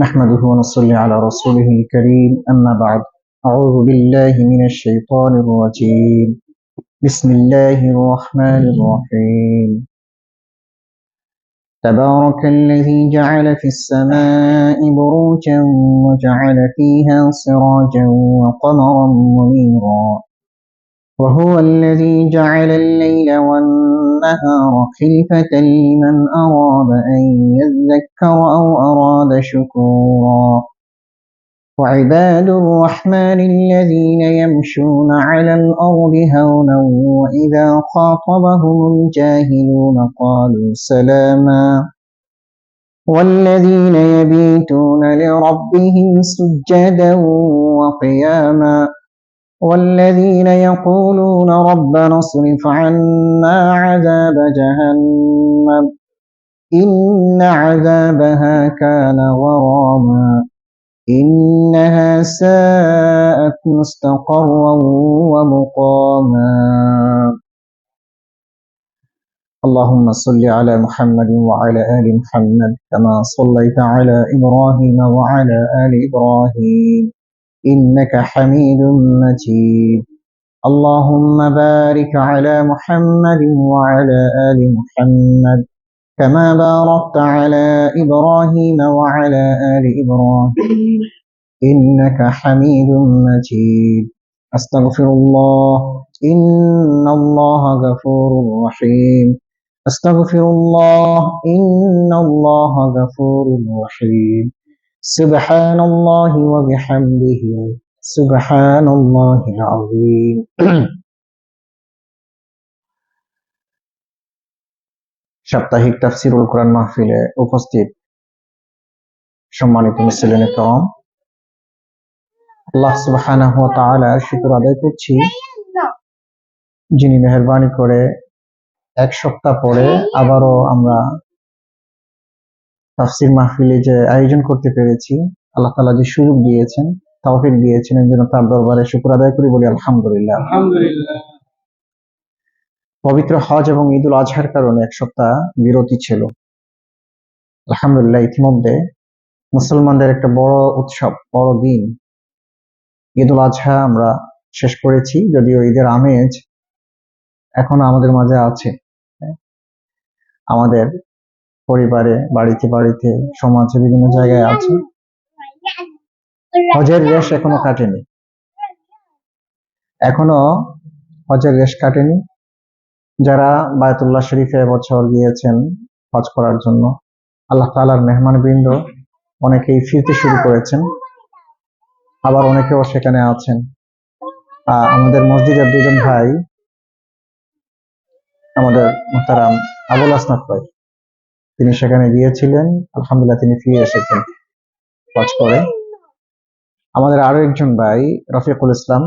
نحمده ونصلي على رسوله الكريم أما بعد أعوذ بالله من الشيطان الرجيم. بسم الله الرحمن الرحيم. تبارك الذي جعل في السماء بروجا وجعل فيها سراجا وقمرا منيرا. وهو الذي جعل الليل والنهار خلفة لمن أراد أن يذكر أو أراد شكورا. وعباد الرحمن الذين يمشون على الأرض هونا وإذا خاطبهم الجاهلون قالوا سلاما. والذين يبيتون لربهم سجدا وقياما. والذين يقولون ربنا اصرف عنا عذاب جهنم إن عذابها كان غراما إنها ساءت مستقرا ومقاما. اللهم صل على محمد وعلى آل محمد كما صليت على إبراهيم وعلى آل إبراهيم. إنك حميد مجيد. اللهم بارك على محمد وعلى آل محمد كما باركت على إبراهيم وعلى آل إبراهيم. إنك حميد مجيد. أستغفر الله. إن الله غفور رحيم. أستغفر الله. إن الله غفور رحيم. سبحان الله وبحمده سبحان الله العظيم সাপ্তাহিক তাফসিরুল কোরআন মাহফিলে উপস্থিত সম্মানিত মিসলিনে করম আল্লাহ সুবহানাহু ওয়া তাআলার শুকর আদায় করছি যিনি মেহেরবানি করে এক সপ্তাহ পরে আবারও আমরা তাফসির মাহফিলে যে আয়োজন করতে পেরেছি আল্লাহ তাআলা যে সুযোগ দিয়েছেন তৌফিক দিয়েছেন এর জন্য তার দরবারে শুকর আদায় করি বলি আলহামদুলিল্লাহ। আলহামদুলিল্লাহ। পবিত্র হজ এবং ঈদুল আজহার কারণে এক সপ্তাহ বিরতি ছিল। আলহামদুলিল্লাহ ইতিমধ্যে মুসলমানদের একটা বড় উৎসব বড় দিন। ঈদুল আজহা আমরা শেষ করেছি যদিও ঈদের আমেজ এখনও আমাদের মাঝে আছে। আমাদের পরিবারে, বাড়িতে বাড়িতে, সমাজে বিভিন্ন জায়গায় আছে? হজের রেশ এখনও কাটেনি। এখনও হজের রেশ কাটেনি। যারা বায়তুল্লাহ শরীফে বছর গিয়েছেন হজ করার জন্য, আল্লাহ তালার মেহমান বৃন্দ অনেকেই ফিরতে শুরু করেছেন, আবার অনেকেও সেখানে আছেন। আমাদের মসজিদের দুজন ভাই, আমাদের মোহতারাম আবুল আসনাফ ভাই। তিনি সেখানে গিয়েছিলেন আলহামদুলিল্লাহ তিনি ফিরে এসেছেন। হজ করে। আমাদের আরও একজন ভাই রফিকুল ইসলাম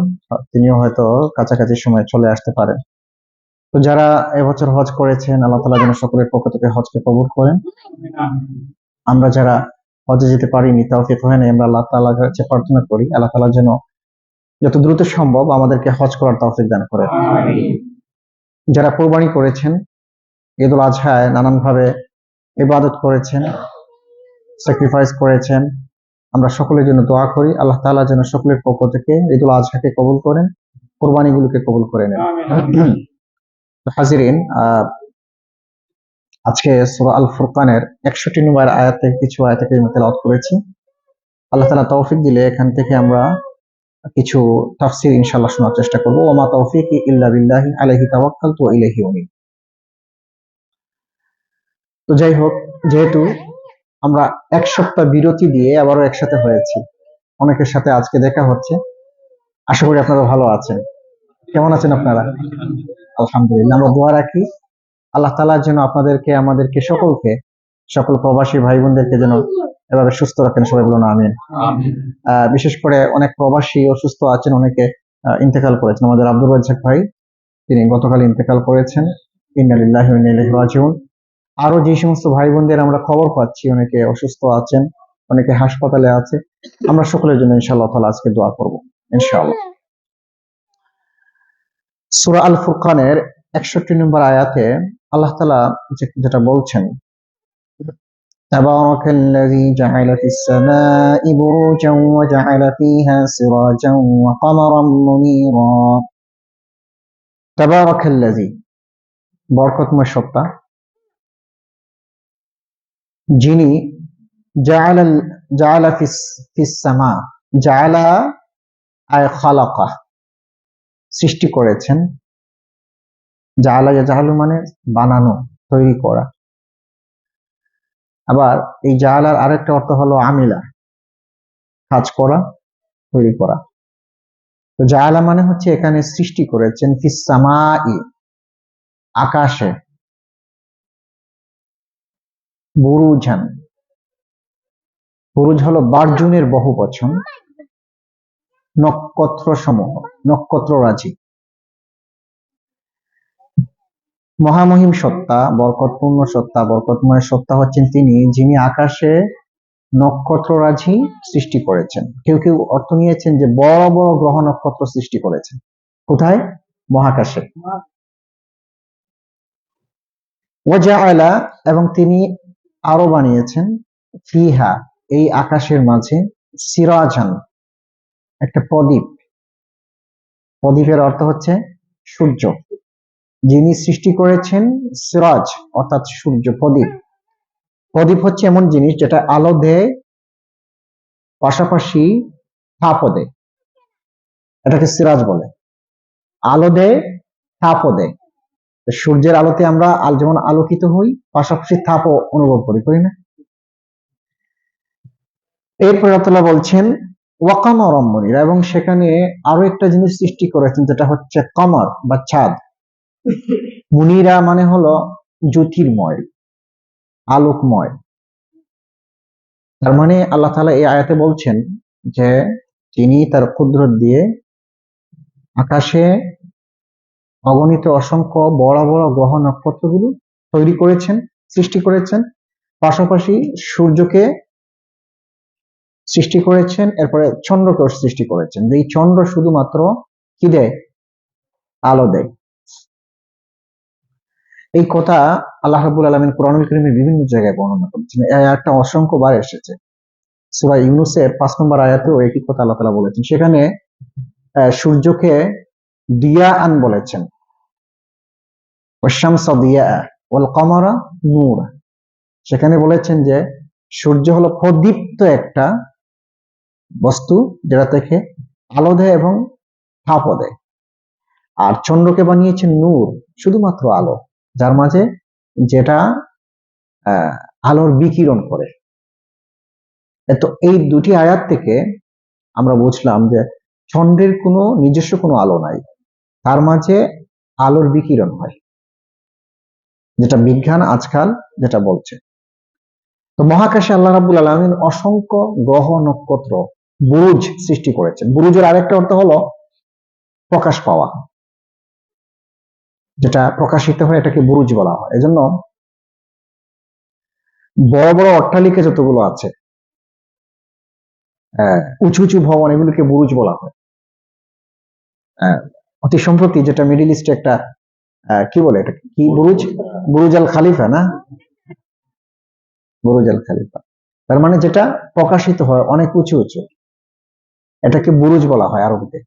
তিনিও হয়তো কাছাকাছি সময় চলে আসতে পারেন। তো যারা এবছর হজ করেছেন আল্লাহ তালা যেন সকলের পক্ষ থেকে হজকে কবুল করেন। আমরা যারা হজে যেতে পারিনি তৌফিক হয় না আমরা আল্লাহ তাআলার কাছে প্রার্থনা করি আল্লাহ তাআলা যেন যত দ্রুত সম্ভব আমাদেরকে হজ করার তৌফিক দান করেন। যারা কোরবানি করেছেন ঈদুল আজহায় নানানভাবে ইবাদত করেছেন স্যাক্রিফাইস করেছেন। আমরা সকলের জন্য দোয়া করি আল্লাহ তালা যেন সকলের পক্ষ থেকে ঈদুল আজহাকে কবুল করেন কোরবানিগুলোকে কবুল করে নেন। হাজিরিন আজকে সূরা আল ফুরকানের একষট্টি নম্বর আয়াত থেকে কিছু আয়াত থেকে তেলাওয়াত করেছি। আল্লাহ তাআলা তৌফিক দিলে এখান থেকে আমরা কিছু তাফসীর ইনশাআল্লাহ শোনার চেষ্টা করব। ওমা তৌফিক ইল্লা বিল্লাহি আলাইহি তাওয়াক্কালতু ওয়া ইলাইহি উনীব। তো যাই হোক যেহেতু আমরা এক সপ্তাহ বিরতি দিয়ে আবারও একসাথে হয়েছি অনেকের সাথে আজকে দেখা হচ্ছে। আশা করি আপনারা ভালো আছেন। কেমন আছেন আপনারা? আলহামদুলিল্লাহ আমরা দোয়া রাখি। আল্লাহ তাআলা যেন আপনাদেরকে আমাদেরকে সকলকে সকল প্রবাসী ভাই বোনদেরকে যেন এভাবে সুস্থ রাখেন সবাই বলুন আমিন। আহ, বিশেষ করে অনেক প্রবাসী অসুস্থ আছেন অনেকে ইন্তেকাল করেছেন। আমাদের আব্দুল রাজ্জাক ভাই তিনি গতকাল ইন্তেকাল করেছেন। ইন্নালিল্লাহি রাজিউন। আরও যে সমস্ত ভাই বোনদের আমরা খবর পাচ্ছি, অনেকে অসুস্থ আছেন, অনেকে হাসপাতালে আছে, আমরা সকলের জন্য ইনশাআল্লাহ তাআলা আজকে দোয়া করব, ইনশাআল্লাহ। সূরা আল ফুরকানের 61 নম্বর আয়াতে আল্লাহ তাআলা যেটা বলছেন تبارك الذي جعل في السماء بروجا وجعل فيها سراجا وقمرا منيرا تبارك الذي বরকতময় সত্তা। যিনি সৃষ্টি করেছেন। জাআলা জাহালু মানে বানানো, তৈরি করা। আবার এই জাআলার আরেকটা অর্থ হলো আমিলা, কাজ করা, তৈরি করা। তো জাআলা মানে হচ্ছে এখানে সৃষ্টি করেছেন ফিস সামাই, আকাশে। বুরুজান বুরুজ হলো বার্জুনের বহু বচন নক্ষত্র সমূহ নক্ষত্র রাজি মহামহিম সত্তা বরকতপূর্ণ সত্তা বরকতময় সত্তা হচ্ছেন তিনি যিনি আকাশে নক্ষত্র রাজি সৃষ্টি করেছেন। কেউ কেউ অর্থ নিয়েছেন যে বড় বড় গ্রহ নক্ষত্র সৃষ্টি করেছেন। কোথায়? মহাকাশে। ওয়াজাআলা এবং তিনি আরও বানিয়েছেন ফিহা, এই আকাশের মাঝে সিরাজান, একটা প্রদীপ। প্রদীপের অর্থ হচ্ছে সূর্য। যিনি সৃষ্টি করেছেন সিরাজ, অর্থাৎ সূর্য, প্রদীপ। প্রদীপ হচ্ছে এমন জিনিস যেটা আলো দেয়, পাশাপাশি তাপও দেয়। এটাকে সিরাজ বলে। আলো দেয়, তাপও দেয়। সূর্যের আলোতে আমরা আল যেমন আলোকিত হই, পাশাপাশি তাপও অনুভব করি করি না? এরপর আল্লাহ বলছেন ওয়াকামরম মনির এবং সেখানে আরও একটা জিনিস সৃষ্টি করেছেন, যেটা হচ্ছে কমর বা চাঁদ মুনিরা মানে হলো জ্যোতির্ময়, আলোকময়। তার মানে আল্লাহ তাআলা এই আয়াতে বলছেন যে, তিনি তার কুদরত দিয়ে আকাশে অগণিত অসংখ্য বড় বড় গ্রহ নক্ষত্রগুলো তৈরি করেছেন, সৃষ্টি করেছেন। পাশাপাশি সূর্যকে সৃষ্টি করেছেন, এরপরে চন্দ্রকেও সৃষ্টি করেছেন। এই চন্দ্র শুধুমাত্র কি দেয়? আলো দেয়। এই কথা আল্লাহ রাবুল আলমিন কোরআনুল করিমের বিভিন্ন জায়গায় বর্ণনা করেছেন। একটা অসংখ্য বার এসেছে। সুরা ইউনুসের পাঁচ নম্বর আয়াতেও একই কথা আল্লাহ তালা বলেছেন। সেখানে সূর্যকে দিয়া আন বলেছেন। নূর সেখানে বলেছেন যে, সূর্য হলো প্রদীপ্ত একটা বস্তু যেটা থেকে আলো দেয় এবং তাপও দেয়। আর চন্দ্রকে বানিয়েছেন নূর, শুধুমাত্র আলো, যার মাঝে যেটা আলোর বিকিরণ করে। তো এই দুটি আয়াত থেকে আমরা বুঝলাম যে, চন্দ্রের কোনো নিজস্ব কোনো আলো নাই, তার মাঝে আলোর বিকিরণ হয়। যেটা বিজ্ঞান আজকাল যেটা বলছে। তো মহাকাশে আল্লাহ রাবুল আলমিন অসংখ্য গ্রহ নক্ষত্র বুরুজ সৃষ্টি করেছেন। বুরুজের আরেকটা অর্থ হলো প্রকাশ পাওয়া। যেটা প্রকাশিত হয় এটাকে বুরুজ বলা হয়। এজন্য বড় বড় অট্টালিকা যতগুলো আছে আহ, উঁচু উঁচু ভবন এগুলোকে বুরুজ বলা হয়। আহ, অতি সম্প্রতি যেটা মিডিল ইস্টে একটা কি বলে এটা কি, বুরুজ? বুরুজ আল খালিফা না? বুরুজ আল খালিফা। তার মানে যেটা প্রকাশিত হয় অনেক উঁচু উঁচু। এটাকে বুরুজ বলা হয় আরবিতে।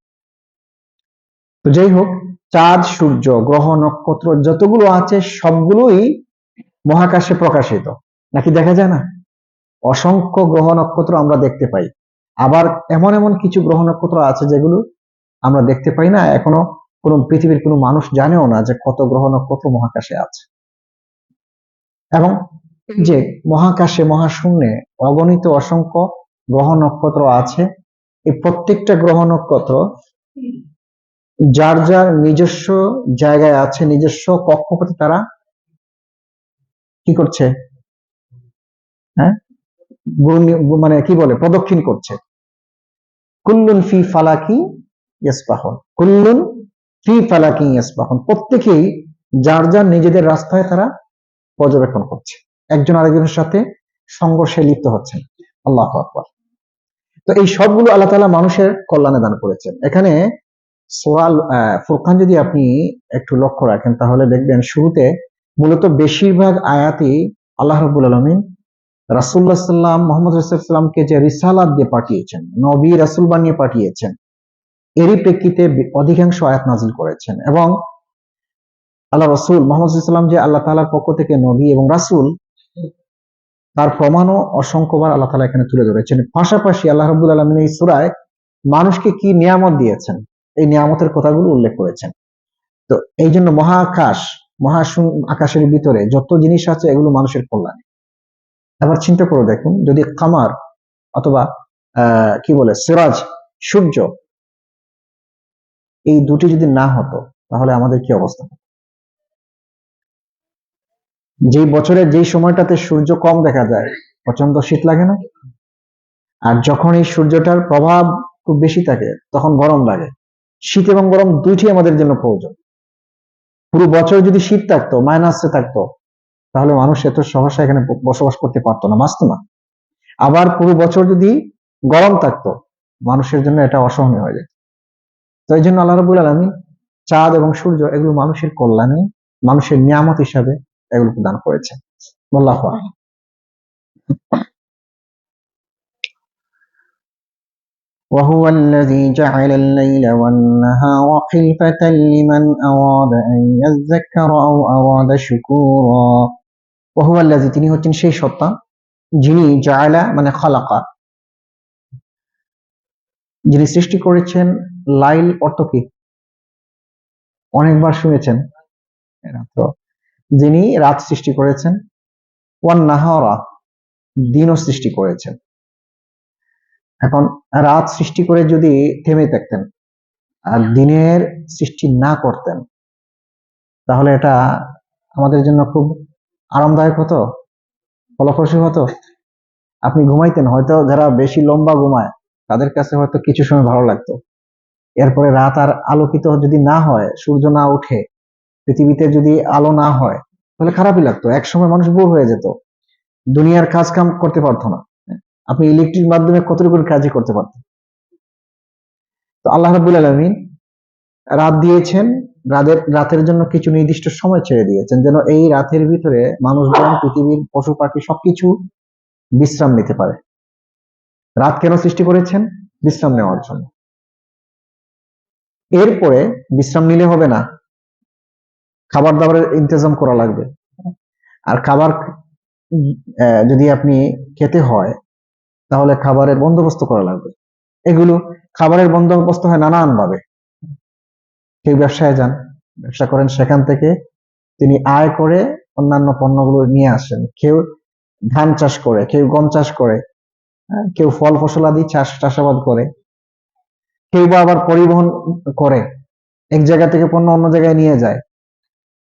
তো যাই হোক, চাঁদ, সূর্য, গ্রহ, নক্ষত্র যতগুলো আছে সবগুলোই মহাকাশে প্রকাশিত। নাকি দেখা যায় না? অসংখ্য গ্রহ নক্ষত্র আমরা দেখতে পাই। আবার এমন এমন কিছু গ্রহ নক্ষত্র আছে যেগুলো আমরা দেখতে পাই না, এখনও কোনো পৃথিবীর কোনো মানুষ জানেও না যে কত গ্রহ নক্ষত্র মহাকাশে আছে। এবং যে মহাকাশে মহাশূন্যে অগণিত অসংখ্য গ্রহ নক্ষত্র আছে এই প্রত্যেকটা গ্রহ নক্ষত্র যার যার নিজস্ব জায়গায় আছে নিজস্ব কক্ষপথে তারা কি করছে? হ্যাঁ? মানে কি বলে? প্রদক্ষিণ করছে। কুল্লুন ফি ফালাকি ইয়াসবাহুন। কুল্লুন ফি ফালাকি ইয়াসবাহুন। প্রত্যেকেই যার যার নিজেদের রাস্তায় তারা পর্যবেক্ষণ করছে। একজন আরেকজনের সাথে সংঘর্ষে লিপ্ত হচ্ছেন। আল্লাহ আকবার। তো এই সবগুলো আল্লাহ তাআলা মানুষের কল্যাণে দান করেছেন। এখানে সোয়াল ফুরকান যদি আপনি একটু লক্ষ্য রাখেন, তাহলে দেখবেন শুরুতে মূলত বেশিরভাগ আয়াতই আল্লাহ রাব্বুল আলামিন রাসুল্লাহ সাল্লাম মোহাম্মদ রসুলামকে যে রিসালাত দিয়ে পাঠিয়েছেন, নবী রাসুল বানিয়ে পাঠিয়েছেন এরই প্রেক্ষিতে অধিকাংশ আয়াত নাজিল করেছেন এবং আল্লাহ রসুল মোহাম্মদ সাল্লাম যে আল্লাহ তাআলার পক্ষ থেকে নবী এবং রাসূল, তার প্রমাণও অসংখ্যবার আল্লাহ তাআলা এখানে তুলে ধরেছেন। পাশাপাশি আল্লাহ রাব্বুল আলামিন এই সূরায় মানুষকে কি নিয়ামত দিয়েছেন? এই নিয়ামতের কথাগুলো উল্লেখ করেছেন। তো এই জন্য মহাকাশ মহাশূন আকাশের ভিতরে যত জিনিস আছে এগুলো মানুষের কল্যাণে। এবার চিন্তা করে দেখুন, যদি কামার অথবা কি বলে, সিরাজ, সূর্য এই দুটি যদি না হতো, তাহলে আমাদের কি অবস্থা হতো? যেই বছরের যেই সময়টাতে সূর্য কম দেখা যায় প্রচণ্ড শীত লাগে না? আর যখন এই সূর্যটার প্রভাব খুব বেশি থাকে, তখন গরম লাগে। শীত এবং গরম দুইটি আমাদের জন্য প্রয়োজন। পুরো বছর যদি শীত থাকতো মাইনাসে থাকতো, তাহলে মানুষ এত সহসা এখানে বসবাস করতে পারতো না বাঁচতো না। আবার পুরো বছর যদি গরম থাকতো, মানুষের জন্য এটা অসহনীয় হয়ে যেত। তো এই জন্য আল্লাহ রবুল আলমী চাঁদ এবং সূর্য এগুলো মানুষের কল্যাণে মানুষের নিয়ামত হিসাবে এগুলো প্রদান করেছে আল্লাহু আ'লাম। وهو الذي جعل الليل والنهار خلفة لمن أراد أن يذكر أو أراد شكورا وهو الذي তিনি হচ্ছেন সেই সত্তা যিনি জায়লা মানে খালাকা যিনি সৃষ্টি করেছেন লাইল অর্থ কি? অনেকবার শুনেছেন। যিনি রাত সৃষ্টি করেছেন, ওয়ান নাহারা দিনও সৃষ্টি করেছেন। এখন রাত সৃষ্টি করে যদি থেমে থাকতেন আর দিনের সৃষ্টি না করতেন, তাহলে এটা আমাদের জন্য খুব আরামদায়ক হতো, ফলপ্রসূ হতো। আপনি ঘুমাইতেন, হয়তো যারা বেশি লম্বা ঘুমায় তাদের কাছে হয়তো কিছু সময় ভালো লাগতো। এরপরে রাত আর আলোকিত যদি না হয়, সূর্য না উঠে পৃথিবীতে যদি আলো না হয়, তাহলে খারাপই লাগতো। এক সময় মানুষ বোর হয়ে যেত। দুনিয়ার কাজ কাম করতে পারতো না। আপনি ইলেকট্রিক মাধ্যমে কতটুকু কাজই করতে পারতেন? তো আল্লাহ রাবুল আলমিন রাত দিয়েছেন, রাতের রাতের জন্য কিছু নির্দিষ্ট সময় ছেড়ে দিয়েছেন, যেন এই রাতের ভিতরে মানুষজন, পৃথিবীর পশু পাখি সবকিছু বিশ্রাম নিতে পারে। রাত কেন সৃষ্টি করেছেন? বিশ্রাম নেওয়ার জন্য। এরপরে বিশ্রাম নিলে হবে না। খাবার দাবারের ইন্তজাম করা লাগবে। আর খাবার যদি আপনি খেতে হয়, তাহলে খাবারের বন্দোবস্ত করা লাগবে। এগুলো খাবারের বন্দোবস্ত হয় নানান ভাবে কেউ ব্যবসায় যান, ব্যবসা করেন, সেখান থেকে তিনি আয় করে অন্যান্য পণ্যগুলো নিয়ে আসেন। কেউ ধান চাষ করে, কেউ গম চাষ করে কেউ ফল ফসলাদি চাষ, চাষাবাদ করে, কেউ বা আবার পরিবহন করে, এক জায়গা থেকে পণ্য অন্য জায়গায় নিয়ে যায়।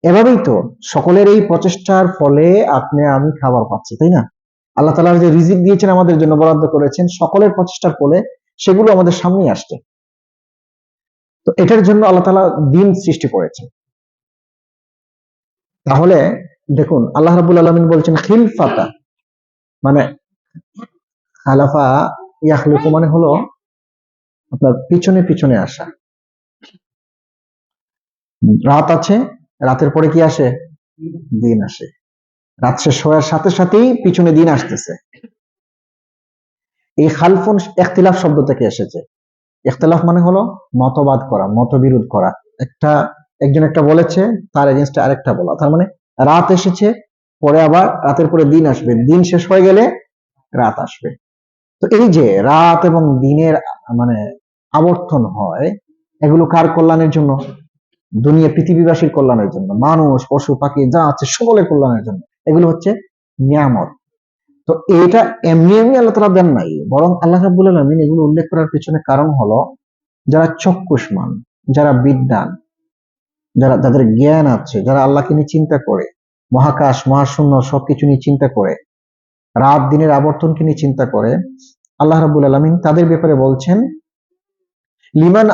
এভাবেই তো সকলের এই প্রচেষ্টার ফলে আপনি, আমি খাবার পাচ্ছি, তাই না? আল্লাহ তালা যে রিজিক দিয়েছেন আমাদের জন্য, বরাদ্দ করেছেন, সকলের প্রচেষ্টার ফলে সেগুলো আমাদের সামনে আসছে। তো এটার জন্য আল্লাহ তালা দিন সৃষ্টি করেছেন। তাহলে দেখুন, আল্লাহ রাবুল আলমিন বলছেন, খিলফাতা মানে খালাফা ইয়াখলুকু মানে হলো আপনার পিছনে পিছনে আসা। রাত আছে, রাতের পরে কি আসে? দিন আসে। রাত শেষ হওয়ার সাথে সাথেই পিছনে দিন আসতেছে। এই খালফুন ইখতিলাফ শব্দ থেকে এসেছে। ইখতিলাফ মানে হলো মতবাদ করা, মতবিরোধ করা। একটা, একজন একটা বলেছে, তার এগেনস্টে আরেকটা বলা। তার মানে রাত এসেছে, পরে আবার রাতের পরে দিন আসবে। দিন শেষ হয়ে গেলে রাত আসবে। তো এই যে রাত এবং দিনের মানে আবর্তন হয়, এগুলো কার কল্যাণের জন্য? দুনিয়া পৃথিবীবাসীর কল্যাণের জন্য, মানুষ, পশু, পাখি, যা আছে সকলের কল্যাণের জন্য। এগুলো হচ্ছে নিয়ামত। তো এটা এমনি এমনি আল্লাহ তালা দেন নাই, বরং আল্লাহ রাবুল আলমিন এগুলো উল্লেখ করার পিছনে কারণ হলো, যারা চক্ষুষ্মান, যারা বিদ্যান যারা যাদের জ্ঞান আছে, যারা আল্লাহকে নিয়ে চিন্তা করে, মহাকাশ, মহাশূন্য সবকিছু নিয়ে চিন্তা করে রাত দিনের আবর্তনকে নিয়ে চিন্তা করে আল্লাহ রাবুল আলমিন তাদের ব্যাপারে বলছেন, লিমান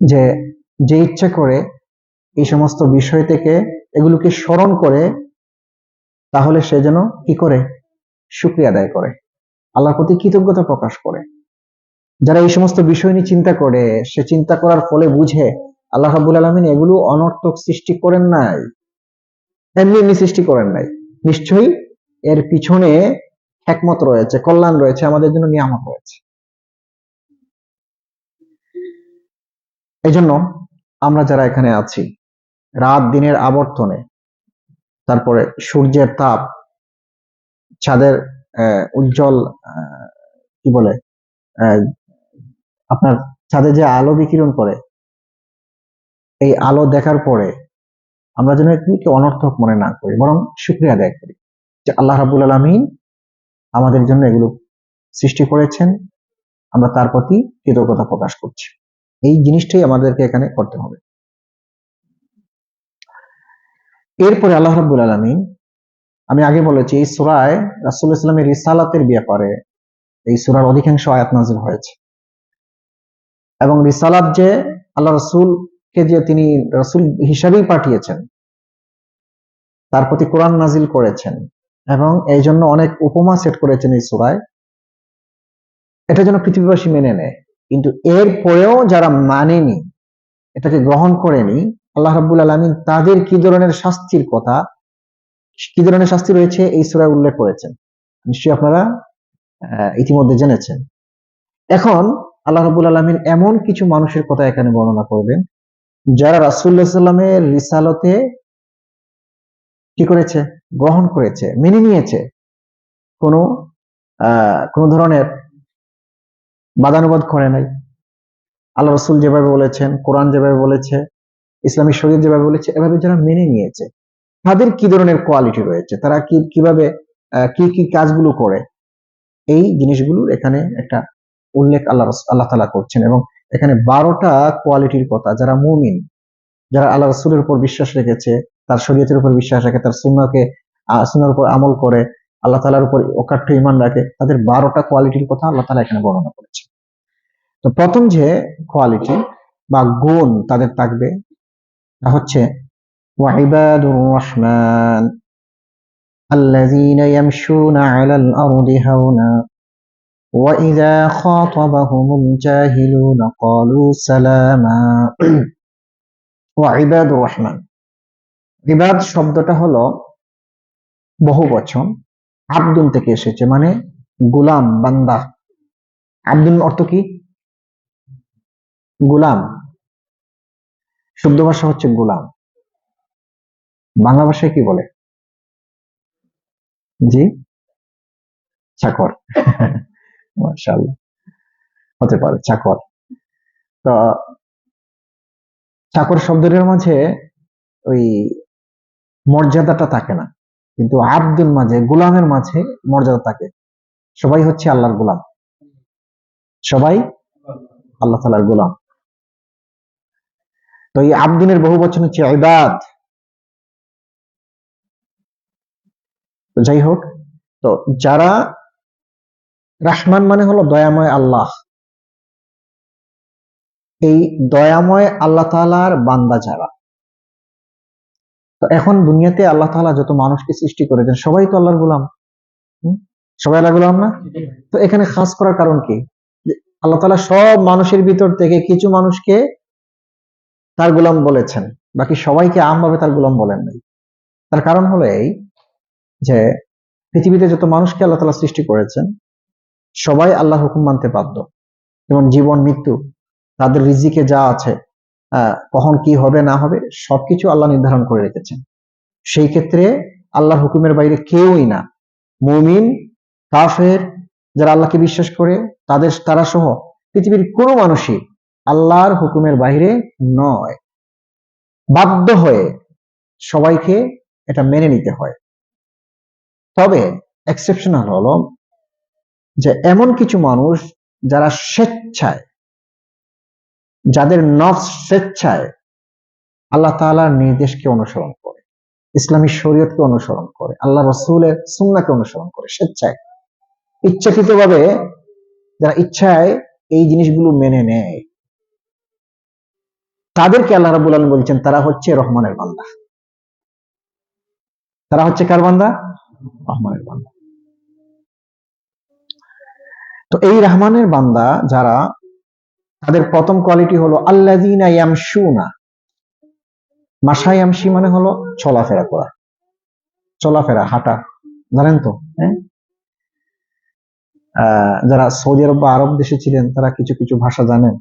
যে যে ইচ্ছা করে এই সমস্ত বিষয় থেকে এগুলোকে স্মরণ করে, তাহলে সে যেন কি করে? শুক্রিয়া আদায় করে। আল্লাহর প্রতি কৃতজ্ঞতা প্রকাশ করে। যারা এই সমস্ত বিষয় নিয়ে চিন্তা করে, সে চিন্তা করার ফলে বুঝে, আল্লাহ রাবুল আলমিন এগুলো অনর্থক সৃষ্টি করেন নাই। এমনি এমনি সৃষ্টি করেন নাই। নিশ্চয়ই এর পিছনে একমত রয়েছে, কল্যাণ রয়েছে, আমাদের জন্য নিয়ামত রয়েছে। এই জন্য আমরা যারা এখানে আছি, রাত দিনের আবর্তনে, তারপরে সূর্যের তাপ, ছাদের উজ্জ্বল কি বলে আপনার ছাদে যে আলো বিকিরণ করে, এই আলো দেখার পরে আমরা যেন এগুলিকে অনর্থক মনে না করি, বরং শুক্রিয়া আদায় করি যে আল্লাহ রাবুল আলমিন আমাদের জন্য এগুলো সৃষ্টি করেছেন, আমরা তার প্রতি কৃতজ্ঞতা প্রকাশ করছি। এই জিনিসটাই আমাদেরকে এখানে করতে হবে। এরপরে আল্লাহ রাবুল আলমিন, আমি আগে বলেছি, এই সুরায় রাসুল ইসলামের রিসালাতের ব্যাপারে এই সুরার অধিকাংশ আয়াত নাজিল হয়েছে। এবং রিসালাত যে আল্লাহ রসুলকে যে তিনি রসুল হিসাবেই পাঠিয়েছেন তার প্রতি কোরআন নাজিল করেছেন এবং এই জন্য অনেক উপমা সেট করেছেন এই সুরায়। এটা যেন পৃথিবীবাসী মেনে নেয়। কিন্তু এর পরেও যারা মানেনি, এটাকে গ্রহণ করেনি, আল্লাহ রাব্বুল আলমিন তাদের কি ধরনের শাস্তির কথা, কি ধরনের শাস্তি রয়েছে এই সুরায় উল্লেখ করেছেন? নিশ্চয়ই আপনারা ইতিমধ্যে জেনেছেন। এখন আল্লাহ রাবুল আলমিন এমন কিছু মানুষের কথা এখানে বর্ণনা করবেন, যারা রাসুল্লাহ সাল্লামের রিসালতে কি করেছে? গ্রহণ করেছে, মেনে নিয়েছে। কোনো কোনো ধরনের বাদানুবাদ করে নাই। আল্লাহ রসুল যেভাবে বলেছেন, কোরআন যেভাবে বলেছে, ইসলামী শরীর যেভাবে বলেছে, এভাবে যারা মেনে নিয়েছে, তাদের কি ধরনের কোয়ালিটি রয়েছে? তারা কি, কীভাবে কি কি কাজগুলো করে? এই জিনিসগুলোর এখানে একটা উল্লেখ আল্লাহ আল্লাহ তালা করছেন এবং এখানে বারোটা কোয়ালিটির কথা, যারা মুমিন, যারা আল্লাহ রসুলের উপর বিশ্বাস রেখেছে তার শরীয়তের উপর বিশ্বাস রাখে তার সুন্নাকে সুন্নার উপর আমল করে আল্লাহ তালার উপর অকাঠ্য ইমান রাখে তাদের বারোটা কোয়ালিটির কথা আল্লাহ তালা এখানে বর্ণনা করেছে তো প্রথম যে কোয়ালিটি বা গুণ তাদের থাকবে তা হচ্ছে ওয়াইবাদুর রহমান الذين يمشون على الأرض هونا وإذا خاطبهم الجاهلون قالوا سلاما وعباد الرحمن ইবাদ শব্দটা হলো বহু বচন। আব্দুল থেকে এসেছে মানে গুলাম, বান্দা। আব্দুল অর্থ কি? গুলাম। শুদ্ধ ভাষা হচ্ছে গুলাম। বাংলা ভাষায় কি বলে? জি? চাকর। মাশাআল্লাহ। হতে পারে, চাকর। তো চাকর শব্দটার মাঝে ওই মর্যাদাটা থাকে না। কিন্তু আব্দুল মাঝে, গোলামের মাঝে মর্যাদা থাকে। সবাই হচ্ছে আল্লাহর গোলাম। সবাই আল্লাহ তালার গোলাম। তো এই আব্দিনের বহু বচন হচ্ছে ইবাদ। যাই হোক, তো যারা রাহমান মানে হলো দয়াময় আল্লাহ। এই দয়াময় আল্লাহ তালার বান্দা যারা তো এখন দুনিয়াতে আল্লাহ তাআলা যত মানুষকে সৃষ্টি করেছেন, সবাই তো আল্লাহর গোলাম। সবাই আল্লাহ গোলাম না? তো এখানে খাস করার কারণ কি? আল্লাহ তাআলা সব মানুষের ভিতর থেকে কিছু মানুষকে তার গোলাম বলেছেন। বাকি সবাইকে আমভাবে তার গোলাম বলেন নাই। তার কারণ হলো এই যে পৃথিবীতে যত মানুষকে আল্লাহ তাআলা সৃষ্টি করেছেন, সবাই আল্লাহ হুকুম মানতে বাধ্য। যেমন জীবন, মৃত্যু, তাদের রিজিকে যা আছে কখন কি হবে, না হবে, সবকিছু আল্লাহ নির্ধারণ করে রেখেছেন। সেই ক্ষেত্রে আল্লাহর হুকুমের বাইরে কেউই না। মুমিন, কাফের, যারা আল্লাহকে বিশ্বাস করে, তাদের, তারা সহ পৃথিবীর কোনো মানুষই আল্লাহর হুকুমের বাইরে নয়। বাধ্য হয়ে সবাইকে এটা মেনে নিতে হয়। তবে এক্সেপশনাল হলো যে এমন কিছু মানুষ যারা স্বেচ্ছায় যাদের নফস স্বেচ্ছায় আল্লাহ তাআলার নির্দেশকে অনুসরণ করে, ইসলামী শরীয়তকে অনুসরণ করে, আল্লাহ রসুলের সুন্নাকে অনুসরণ করে স্বেচ্ছায়। ইচ্ছাকৃতভাবে যারা ইচ্ছায় এই জিনিসগুলো মেনে নেয়, তাদেরকে আল্লাহ রাবুল আলম বলছেন, তারা হচ্ছে রহমানের বান্দা। তারা হচ্ছে কার বান্দা? রহমানের বান্দা। তো এই রহমানের বান্দা যারা তাদের প্রথম কোয়ালিটি হলো আল্লাযীনা ইয়ামশুনা। মাশা ইয়ামশি মানে হলো চলাফেরা করা। চলাফেরা হাঁটা। জানেন তো হ্যাঁ? যারা সৌদি আরব বা আরব দেশে ছিলেন তারা কিছু কিছু ভাষা জানেন।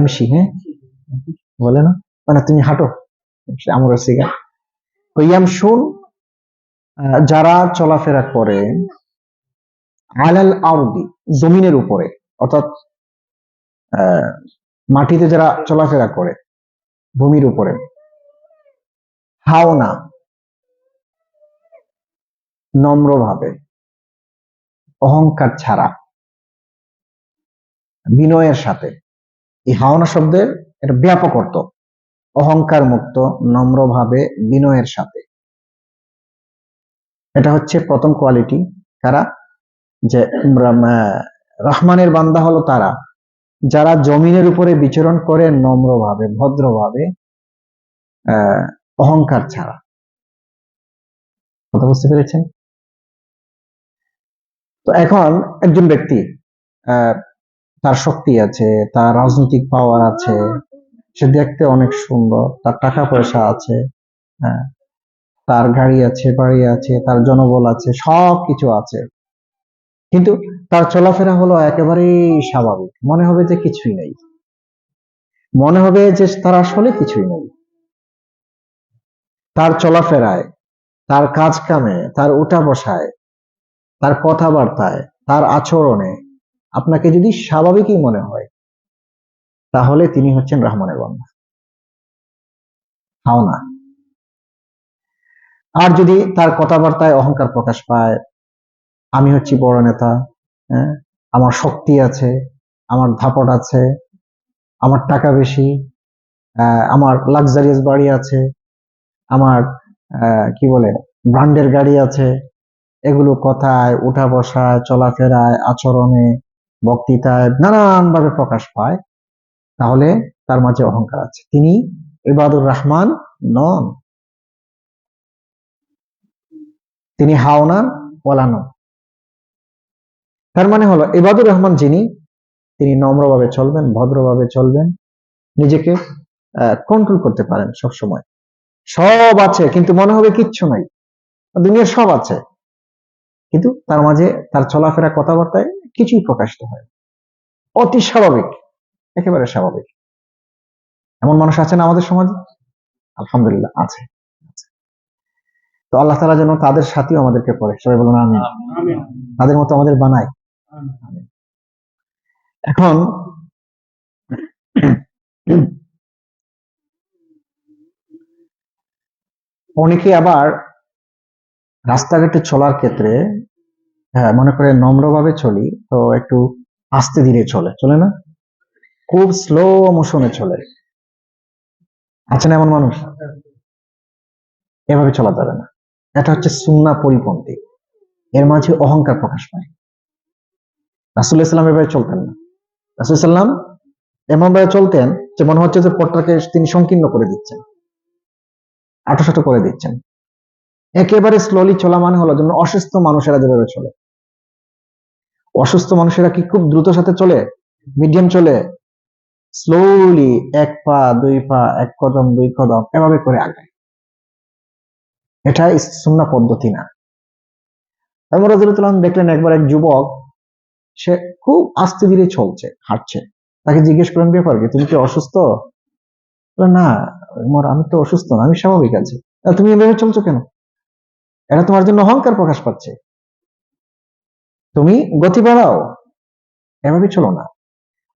ইমশি হ্যাঁ? বলে না? মানে তুমি হাঁটো। আমার সিগা তো ইয়ামশুন আহ, যারা চলাফেরা করে আলাল আরদি জমিনের উপরে অর্থাৎ মাটিতে যারা চলাফেরা করে, ভূমির উপরে, হাওনা নম্রভাবে, অহংকার ছাড়া, বিনয়ের সাথে, এই হাওনা শব্দের এটা ব্যাপক অর্থ। অহংকার মুক্ত, নম্রভাবে, বিনয়ের সাথে। এটা হচ্ছে প্রথম কোয়ালিটি কারা? যে রহমানের বান্দা হলো তারা। যারা জমিনের উপরে বিচরণ করে নম্রভাবে, ভদ্রভাবে অহংকার ছাড়া। কথা বুঝতে পেরেছেন? তো এখন একজন ব্যক্তি তার শক্তি আছে, তার রাজনৈতিক পাওয়ার আছে, সে দেখতে অনেক সুন্দর, তার টাকা পয়সা আছে হ্যাঁ তার গাড়ি আছে, বাড়ি আছে, তার জনবল আছে সব কিছু আছে। কিন্তু তার চলাফেরা হলো একেবারেই স্বাভাবিক। মনে হবে যে কিছুই নেই। মনে হবে যে তার আসলে কিছুই নেই। তার চলাফেরায়, তার কাজ কামে তার উঠা বসায় তার কথাবার্তায়, তার আচরণে আপনাকে যদি স্বাভাবিকই মনে হয়, তাহলে তিনি হচ্ছেন রহমানের বান্দা। হাও না আর যদি তার কথাবার্তায় অহংকার প্রকাশ পায় আমি হচ্ছি বড় নেতা হ্যাঁ? আমার শক্তি আছে, আমার ধাপট আছে, আমার টাকা বেশি আমার লাক্সারিয়াস বাড়ি আছে, আমার কি বলে ব্র্যান্ডের গাড়ি আছে। এগুলো কথায়, উঠা বসায়, চলাফেরায়, আচরণে, বক্তৃতায় নানান ভাবে প্রকাশ পায়। তাহলে তার মাঝে অহংকার আছে। তিনি ইবাদুর রহমান নন। তিনি হাওনা ওয়ালা নন তার মানে হলো ইবাদুর রহমান যিনি তিনি নম্রভাবে চলবেন ভদ্রভাবে চলবেন নিজেকে কন্ট্রোল করতে পারেন সব সময় সব আছে কিন্তু মনে হবে কিচ্ছু নাই। দুনিয়ার সব আছে। কিন্তু তার মাঝে তার চলাফেরা কথাবার্তায় কিছুই প্রকাশিত হয় অতি স্বাভাবিক একেবারে স্বাভাবিক। এমন মানুষ আছেন আমাদের সমাজে? আলহামদুলিল্লাহ আছে। তো আল্লাহ তালা যেন তাদের সাথেও আমাদেরকে করে সবাই বলুন আমি তাদের মতো আমাদের বানায়। এখন অনেকে আবার রাস্তাঘাটে চলার ক্ষেত্রে হ্যাঁ মনে করে নম্রভাবে চলি, তো একটু আস্তে ধীরে চলে চলে না? খুব স্লো মোশনে চলে। আছেন এমন মানুষ? এভাবে চলা যাবে না। এটা হচ্ছে সুন্না পরিপন্থী। এর মাঝে অহংকার প্রকাশ পায়। রাসুল ইসলাম এভাবে চলতেন না। রাসুল ইসলাম এমন ভাবে চলতেন যে মনে হচ্ছে যে পথটাকে তিনি সংকীর্ণ করে দিচ্ছেন। আটোসাটো করে দিচ্ছেন। একেবারে স্লোলি চলা মানে হলো যেন অসুস্থ মানুষেরা যেভাবে চলে। অসুস্থ মানুষেরা কি খুব দ্রুত সাথে চলে? মিডিয়াম চলে। স্লোলি এক পা, দুই পা, এক কদম, দুই কদম এভাবে করে আগায়। এটা সুন্না পদ্ধতি না। দেখলেন একবার এক যুবক সে খুব আস্তে ধীরে চলছে, হাঁটছে। তাকে জিজ্ঞেস করেন ব্যাপার কি তুমি কি অসুস্থ? না মোর আমি তো অসুস্থ না, আমি স্বাভাবিক আছি। তুমি এভাবে চলছো কেন? এটা তোমার জন্য অহংকার প্রকাশ পাচ্ছে। তুমি গতি বাড়াও। এভাবে চলো না।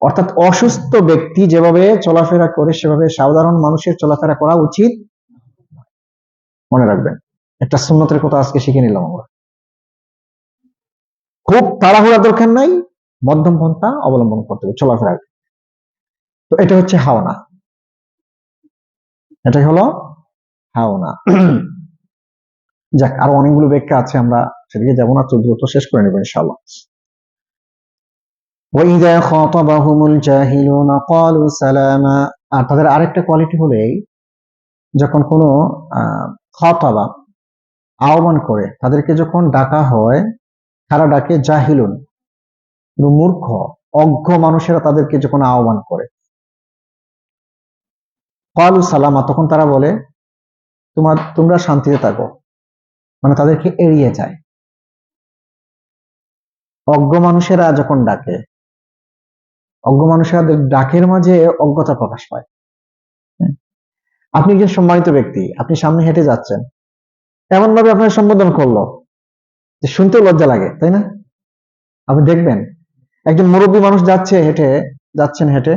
অর্থাৎ অসুস্থ ব্যক্তি যেভাবে চলাফেরা করে, সেভাবে সাধারণ মানুষের চলাফেরা করা উচিত মনে রাখবেন, একটা সুন্নতের কথা আজকে শিখে নিলাম আমরা। খুব তাড়াহুড়া দরকার নাই মধ্যম পন্থা অবলম্বন করতে হবে চলাফেরা তো এটা হচ্ছে হাওনা এটাই হলো হাওনা যাক আরো অনেকগুলো ব্যাখ্যা আছে আমরা সেদিকে যাবো না তো দ্রুত শেষ করে নেবো ইনশাআল্লাহ وَإِذَا خَاطَبَهُمُ الْجَاهِلُونَ قَالُوا سَلَامًا আর তাদের আরেকটা কোয়ালিটি হলো এই যখন কোনো আহ, খাতাবা আহ্বান করে তাদেরকে যখন ডাকা হয় তারা ডাকে, জাহিলুন। মূর্খ, অজ্ঞ মানুষেরা তাদেরকে যখন আহ্বান করে। কালু সালামা, তখন তারা বলে, তোমার, তোমরা শান্তিতে থাকো। মানে তাদেরকে এড়িয়ে যায়। অজ্ঞ মানুষেরা যখন ডাকে, অজ্ঞ মানুষেরা ডাকের মাঝে অজ্ঞতা প্রকাশ পায়। আপনি যে সম্মানিত ব্যক্তি, আপনি সামনে হেঁটে যাচ্ছেন এমন ভাবে আপনার সম্বোধন করল? যে শুনতেও লজ্জা লাগে, তাই না? আপনি দেখবেন, একজন মুরব্বী মানুষ যাচ্ছে হেঁটে, যাচ্ছেন হেঁটে,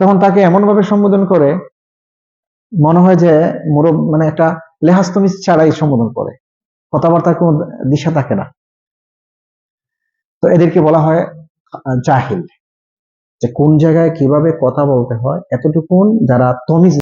তখন তাকে এমন ভাবে সম্বোধন করে, মনে হয় যে মুরব মানে একটা লেহাস্তমিজ ছাড়াই সম্বোধন করে। কথাবার্তার কোনো দিশা থাকে না। তো এদেরকে বলা হয় জাহিল, যে কোন জায়গায় কীভাবে কথা বলতে হয়, এতটুকুন যারা তমিজ